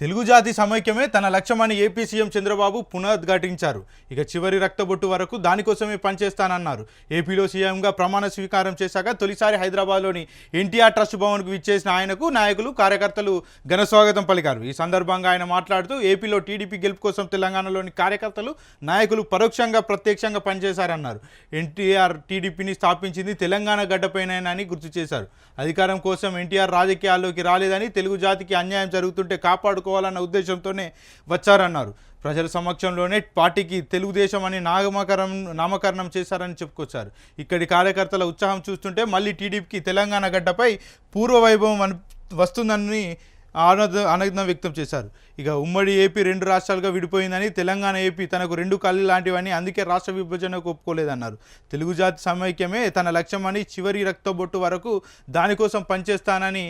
తెలుగు జాతి సమైక్యమే తన లక్ష్యమని ఏపీ సీఎం చంద్రబాబు పునరుద్ఘాటించారు. ఇక చివరి రక్తబొట్టు వరకు దానికోసమే పనిచేస్తానన్నారు. ఏపీలో సీఎంగా ప్రమాణ స్వీకారం చేశాక తొలిసారి హైదరాబాద్లోని ఎన్టీఆర్ ట్రస్ట్ భవన్కు విచ్చేసిన ఆయనకు నాయకులు కార్యకర్తలు ఘన స్వాగతం పలికారు. ఈ సందర్భంగా ఆయన మాట్లాడుతూ ఏపీలో టీడీపీ గెలుపు కోసం తెలంగాణలోని కార్యకర్తలు నాయకులు పరోక్షంగా ప్రత్యక్షంగా పనిచేశారన్నారు. ఎన్టీఆర్ టీడీపీని స్థాపించింది తెలంగాణ గడ్డపైనని గుర్తు చేశారు. అధికారం కోసం ఎన్టీఆర్ రాజకీయాల్లోకి రాలేదని తెలుగు జాతికి అన్యాయం జరుగుతుంటే కాపాడుకోవాలన్న ఉద్దేశంతోనే వచ్చారన్నారు. ప్రజల సమక్షంలోనే పార్టీకి తెలుగుదేశం అని నామకరణం నామకరణం చేశారని చెప్పుకొచ్చారు. ఇక్కడి కార్యకర్తల ఉత్సాహం చూస్తుంటే మళ్ళీ టీడీపీకి తెలంగాణ గడ్డపై పూర్వ వైభవం అని వస్తుందని ఆనంద ఆనందం వ్యక్తం చేశారు. ఇక ఉమ్మడి ఏపీ రెండు రాష్ట్రాలుగా విడిపోయిందని తెలంగాణ ఏపీ తనకు రెండు కళ్ళు లాంటివని అందుకే రాష్ట్ర విభజనకు ఒప్పుకోలేదన్నారు. తెలుగు జాతి సమైక్యమే తన లక్ష్యమని చివరి రక్తబొట్టు వరకు దానికోసం పనిచేస్తానని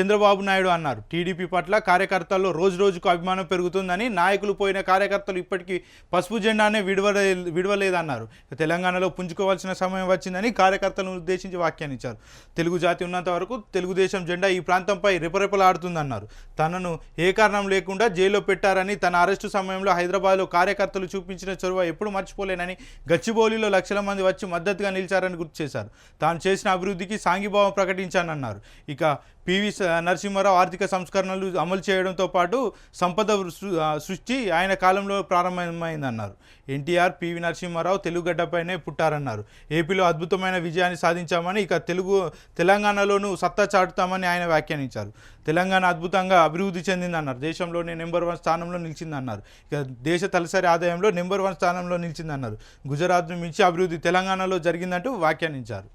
చంద్రబాబు నాయుడు అన్నారు. టీడీపీ పట్ల కార్యకర్తల్లో రోజు రోజుకు అభిమానం పెరుగుతుందని నాయకులు పోయిన కార్యకర్తలు ఇప్పటికీ పసుపు జెండానే విడవలే విడవలేదన్నారు. తెలంగాణలో పుంజుకోవాల్సిన సమయం వచ్చిందని కార్యకర్తలను ఉద్దేశించి వ్యాఖ్యానించారు. తెలుగు జాతి ఉన్నంత వరకు తెలుగుదేశం జెండా ఈ ప్రాంతంపై రెపరెపలాడుతుందన్నారు. తనను ఏ కారణం లేకుండా జైల్లో పెట్టారని తన అరెస్టు సమయంలో హైదరాబాద్లో కార్యకర్తలు చూపించిన చొరవ ఎప్పుడు మర్చిపోలేనని గచ్చిబౌలిలో లక్షల మంది వచ్చి మద్దతుగా నిలిచారని గుర్తు చేశారు. తాను చేసిన అభివృద్ధికి సాంఘీభావం ప్రకటించానన్నారు. ఇక పివి స- నరసింహారావు ఆర్థిక సంస్కరణలు అమలు చేయడంతో పాటు సంపద సృ- సృష్టి ఆయన కాలంలో ప్రారంభమైందన్నారు. ఎన్టీఆర్ పివి నరసింహారావు తెలుగుగడ్డపైనే పుట్టారన్నారు. ఏపీలో అద్భుతమైన విజయాన్ని సాధించామని ఇక తెలుగు తెలంగాణలోనూ సత్తా చాటుతామని ఆయన వ్యాఖ్యానించారు. తెలంగాణ అద్భుతంగా అభివృద్ధి చెందిందన్నారు. దేశంలోనే నెంబర్ వన్ స్థానంలో నిలిచిందన్నారు. ఇక దేశ తలసరి ఆదాయంలో నెంబర్ వన్ స్థానంలో నిలిచిందన్నారు. గుజరాత్ను మించి అభివృద్ధి తెలంగాణలో జరిగిందంటూ వ్యాఖ్యానించారు.